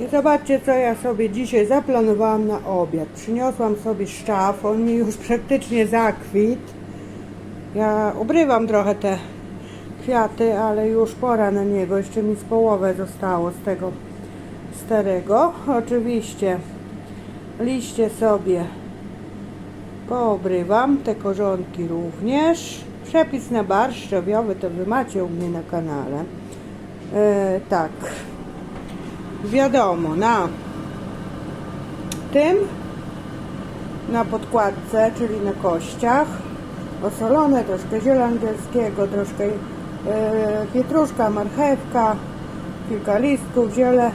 I zobaczcie, co ja sobie dzisiaj zaplanowałam na obiad. Przyniosłam sobie szczaw, on mi już praktycznie zakwit. Ja obrywam trochę te kwiaty, ale już pora na niego. Jeszcze mi z połowę zostało z tego starego. Oczywiście liście sobie poobrywam, te korzonki również. Przepis na barszcz to wy macie u mnie na kanale. E, tak, wiadomo, na tym, na podkładce, czyli na kościach, osolone, troszkę ziela angielskiego, troszkę e, pietruszka, marchewka, kilka listków, ziele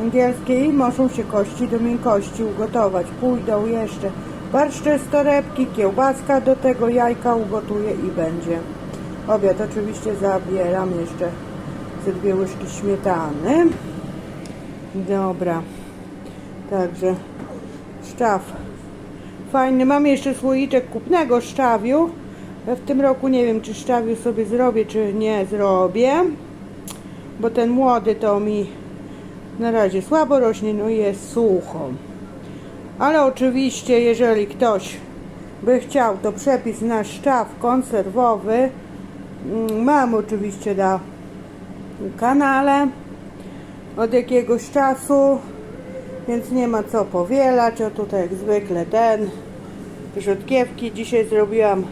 angielskie i muszą się kości do miękkości ugotować. Pójdą jeszcze barszcze z torebki, kiełbaska do tego, jajka ugotuję i będzie. Obiad oczywiście zabieram jeszcze ze dwie łyżki śmietany. Dobra. Także szczaw. Fajny. Mam jeszcze słoiczek kupnego szczawiu. W tym roku nie wiem, czy szczawiu sobie zrobię, czy nie zrobię. Bo ten młody to mi na razie słabo rośnie, no i jest sucho. Ale oczywiście, jeżeli ktoś by chciał, to przepis na szczaw konserwowy mm, mam oczywiście na kanale od jakiegoś czasu, więc nie ma co powielać. O tutaj jak zwykle ten rzodkiewki. Dzisiaj zrobiłam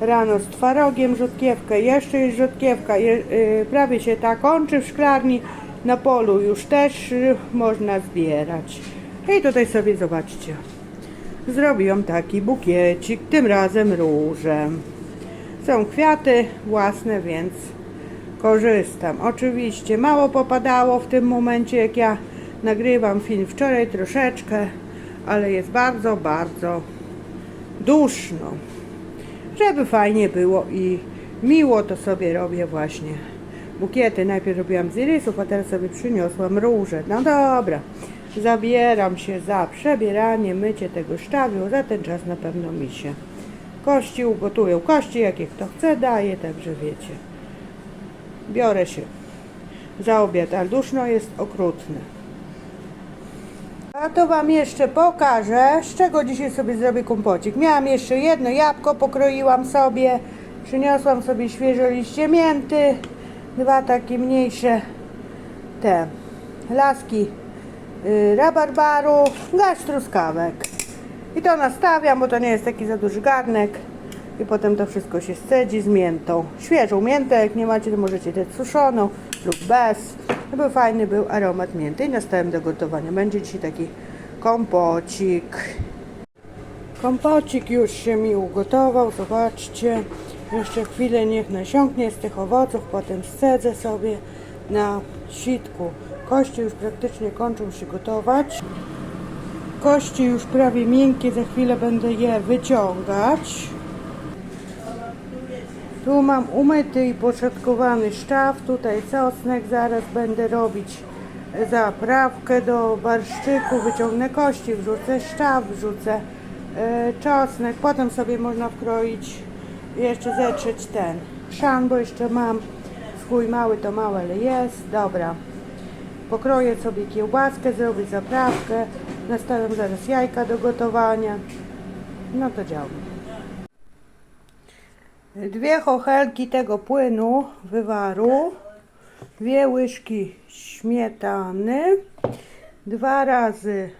rano z twarogiem rzodkiewkę. Jeszcze jest rzodkiewka. Je, y, prawie się ta kończy w szklarni. Na polu już też y, można zbierać. I tutaj sobie zobaczcie. Zrobiłam taki bukiecik, tym razem różem. Są kwiaty własne, więc korzystam. Oczywiście mało popadało w tym momencie, jak ja nagrywam film wczoraj troszeczkę, ale jest bardzo, bardzo duszno. Żeby fajnie było i miło, to sobie robię właśnie bukiety. Najpierw robiłam z irisów, a teraz sobie przyniosłam róże. No dobra, zabieram się za przebieranie, mycie tego szczawiu. Za ten czas na pewno mi się kości ugotują. Kości, jakie kto chce, daje, także wiecie. Biorę się za obiad, ale duszno jest okrutne. A to Wam jeszcze pokażę, z czego dzisiaj sobie zrobię kompocik. Miałam jeszcze jedno jabłko, pokroiłam sobie, przyniosłam sobie świeże liście mięty, dwa takie mniejsze te laski y, rabarbaru, garść truskawek. I to nastawiam, bo to nie jest taki za duży garnek. I potem to wszystko się scedzi z miętą. Świeżą miętę, jak nie macie, to możecie dać suszoną lub bez. Żeby fajny był aromat mięty. I nastawiam do gotowania. Będzie dzisiaj taki kompocik. Kompocik już się mi ugotował, zobaczcie. Jeszcze chwilę niech nasiąknie z tych owoców, potem scedzę sobie na sitku. Kości już praktycznie kończą się gotować. Kości już prawie miękkie, za chwilę będę je wyciągać. Tu mam umyty i poszatkowany szczaw, tutaj czosnek, zaraz będę robić zaprawkę do barszczyku, wyciągnę kości, wrzucę szczaw, wrzucę e, czosnek, potem sobie można wkroić jeszcze zetrzeć ten chrzan, bo jeszcze mam. Swój mały, to mały, ale jest, dobra. Pokroję sobie kiełbaskę, zrobię zaprawkę, nastawiam zaraz jajka do gotowania, no to działam. Dwie chochelki tego płynu wywaru, dwie łyżki śmietany, dwa razy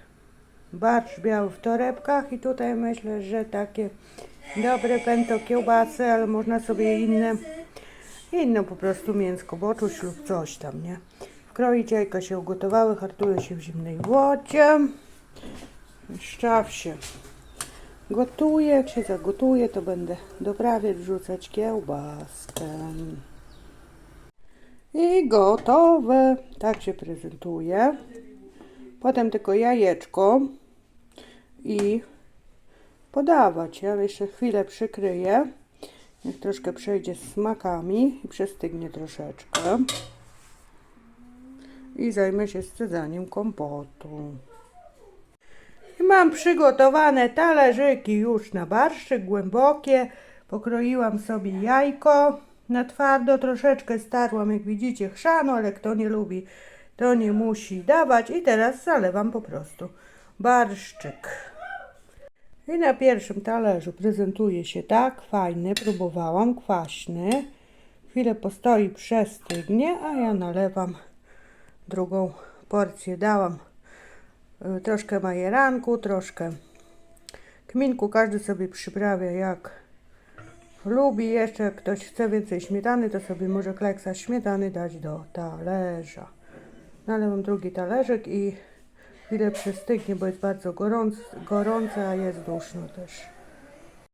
barszcz biały w torebkach i tutaj myślę, że takie dobre pęto kiełbasy, ale można sobie inne, inne po prostu mięsko boczuć lub coś tam, nie? Wkroić jajka się ugotowały, hartuje się w zimnej wodzie, szczaw się Gotuję, jak się zagotuje, to będę do prawie wrzucać kiełbaskę. I gotowe. Tak się prezentuje. Potem tylko jajeczko i podawać. Ja jeszcze chwilę przykryję. Niech troszkę przejdzie z smakami i przestygnie troszeczkę. I zajmę się scedzaniem kompotu. Mam przygotowane talerzyki już na barszczyk, głębokie. Pokroiłam sobie jajko na twardo, troszeczkę starłam, jak widzicie, chrzanu, ale kto nie lubi, to nie musi dawać. I teraz zalewam po prostu barszczyk. I na pierwszym talerzu prezentuje się tak, fajny, próbowałam, kwaśny. Chwilę postoi, przestygnie, a ja nalewam drugą porcję. Dałam troszkę majeranku, troszkę kminku, każdy sobie przyprawia jak lubi. Jeszcze ktoś chce więcej śmietany, to sobie może kleksa śmietany dać do talerza. Nalewam drugi talerzyk i chwilę przestygnie, bo jest bardzo gorący, gorące, a jest duszno też.